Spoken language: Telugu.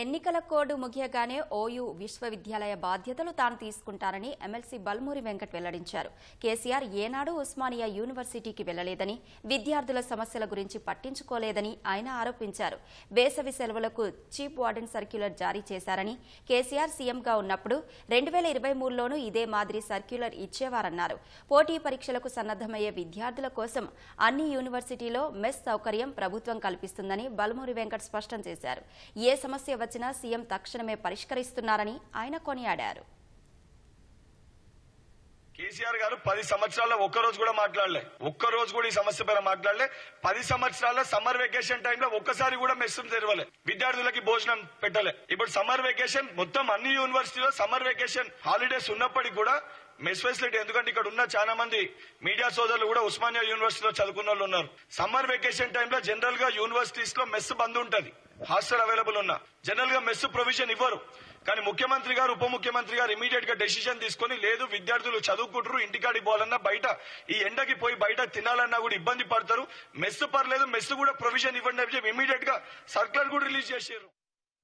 ఎన్నికల కోడ్ ముగియగానే ఓయూ విశ్వవిద్యాలయ బాధ్యతలు తాను తీసుకుంటానని ఎమ్మెల్సీ బల్మూరి వెంకట్ వెల్లడించారు. కేసీఆర్ ఏనాడు ఉస్మానియా యూనివర్సిటీకి వెళ్ళలేదని విద్యార్థుల సమస్యల గురించి పట్టించుకోలేదని ఆయన ఆరోపించారు. వేసవి సెలవులకు చీఫ్ వార్డెన్ సర్క్యులర్ జారీ చేశారని కేసీఆర్ సీఎంగా ఉన్నప్పుడు రెండు వేల ఇరవై మూడులోనూ ఇదే మాదిరి సర్క్యులర్ ఇచ్చేవారన్నారు. పోటీ పరీక్షలకు సన్నద్దమయ్యే విద్యార్థుల కోసం అన్ని యూనివర్సిటీలో మెస్ సౌకర్యం ప్రభుత్వం కల్పిస్తుందని బల్మూరి వెంకట్ స్పష్టం చేశారు. ఏ సమస్య వచ్చినా సీఎం తక్షణమే పరిష్కరిస్తున్నారని ఆయన కొనియాడారు. కేసీఆర్ గారు పది సంవత్సరాల్లో ఒక్క రోజు కూడా మాట్లాడలే. ఒక్క రోజు కూడా ఈ సమస్య పైన మాట్లాడలే. పది సంవత్సరాల సమ్మర్ వెకేషన్ టైంలో ఒక్కసారి కూడా మెస్ తెరవలే. విద్యార్థులకి భోజనం పెట్టలే. ఇప్పుడు సమ్మర్ వెకేషన్ మొత్తం అన్ని యూనివర్సిటీలో సమ్మర్ వెకేషన్ హాలిడేస్ ఉన్నప్పటికీ కూడా మెస్ ఫెసిలిటీ ఎందుకంటే ఇక్కడ ఉన్న చాలా మంది మీడియా సోదరులు కూడా ఉస్మానియా యూనివర్సిటీలో చదువుకున్న వాళ్ళు ఉన్నారు. సమ్మర్ వెకేషన్ టైంలో జనరల్గా యూనివర్సిటీస్లో మెస్ బంద్ ఉంటది. హాస్టల్ అవైలబుల్ ఉన్నా. జనరల్గా మెస్ ప్రొవిజన్ ఇవ్వరు. కానీ ముఖ్యమంత్రి గారు ఉప ముఖ్యమంత్రి గారు ఇమీడియట్గా డెసిషన్ తీసుకొని లేదు విద్యార్థులు చదువుకుంటారు ఇంటికాడికి పోవాలన్నా బయట ఈ ఎండకి పోయి బయట తినాలన్నా కూడా ఇబ్బంది పడతారు. మెస్ పర్లేదు మెస్ కూడా ప్రొవిజన్ ఇవ్వండి అని చెప్పి ఇమీడియట్గా సర్కులర్ కూడా రిలీజ్ చేశారు